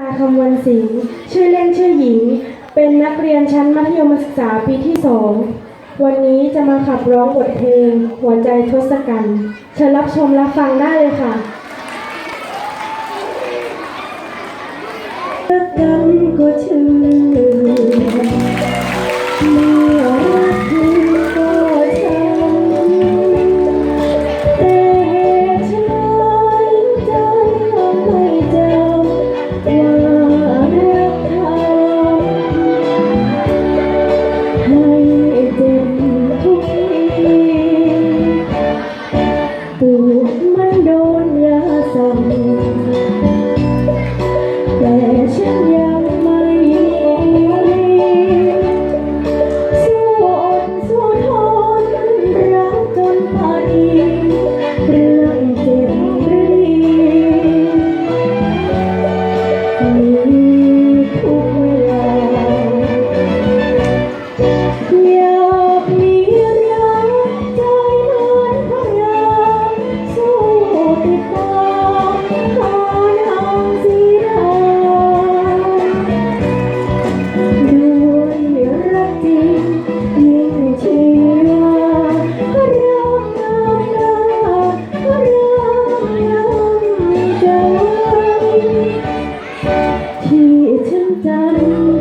ตาคำวันสิงห์ชื่อเล่นชื่อหญิง เป็นนักเรียนชั้นมัธยมศึกษาปีที่สอง วันนี้จะมาขับร้องบทเพลง หัวใจทศกัณฐ์เชิญรับชมรับฟังได้เลยค่ะรักกันก็ชื่อ cantaré.